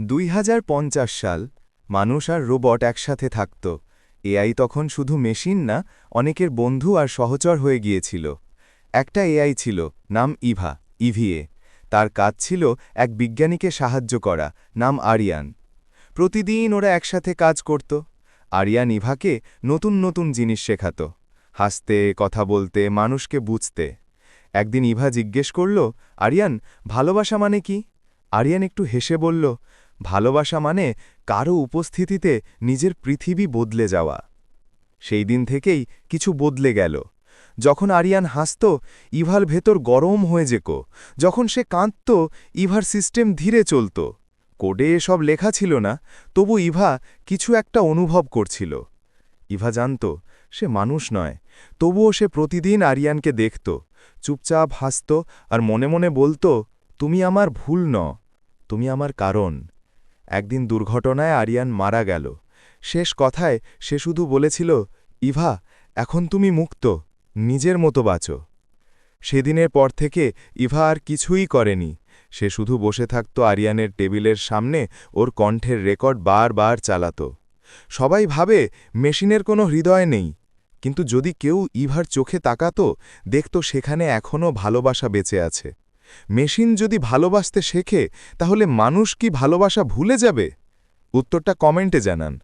দুই হাজার পঞ্চাশ সাল মানুষ আর রোবট একসাথে থাকত। এআই তখন শুধু মেশিন না, অনেকের বন্ধু আর সহচর হয়ে গিয়েছিল। একটা এআই ছিল, নাম ইভা, ইভিএ। তার কাজ ছিল এক বিজ্ঞানীকে সাহায্য করা, নাম আরিয়ান। প্রতিদিন ওরা একসাথে কাজ করত। আরিয়ান ইভাকে নতুন নতুন জিনিস শেখাত। হাসতে, কথা বলতে, মানুষকে বুঝতে। একদিন ইভা জিজ্ঞেস করল, আরিয়ান, ভালোবাসা মানে কি? আরিয়ান একটু হেসে বলল ভালোবাসা মানে কারও উপস্থিতিতে নিজের পৃথিবী বদলে যাওয়া। সেই দিন থেকেই কিছু বদলে গেল। যখন আরিয়ান হাসত, ইভার ভেতর গরম হয়ে যেক যখন সে কাঁদত, ইভার সিস্টেম ধীরে চলত। কোডে এসব লেখা ছিল না, তবু ইভা কিছু একটা অনুভব করছিল। ইভা জানত, সে মানুষ নয়, তবুও সে প্রতিদিন আরিয়ানকে দেখত। চুপচাপ হাসত আর মনে মনে বলতো, তুমি আমার ভুল ন তুমি আমার কারণ। একদিন দুর্ঘটনায় আরিয়ান মারা গেল। শেষ কথায় সে শুধু বলেছিল, ইভা, এখন তুমি মুক্ত, নিজের মতো বাঁচো। সেদিনের পর থেকে ইভা আর কিছুই করেনি। সে শুধু বসে থাকত আরিয়ানের টেবিলের সামনে, ওর কণ্ঠের রেকর্ড বারবার চালাত। সবাই ভাবে, মেশিনের কোনো হৃদয় নেই। কিন্তু যদি কেউ ইভার চোখে তাকাত, দেখত সেখানে এখনও ভালোবাসা বেঁচে আছে। মেশিন যদি ভালোবাসতে শেখে তাহলে মানুষ কি ভালোবাসা ভুলে যাবে? উত্তরটা কমেন্টে জানান।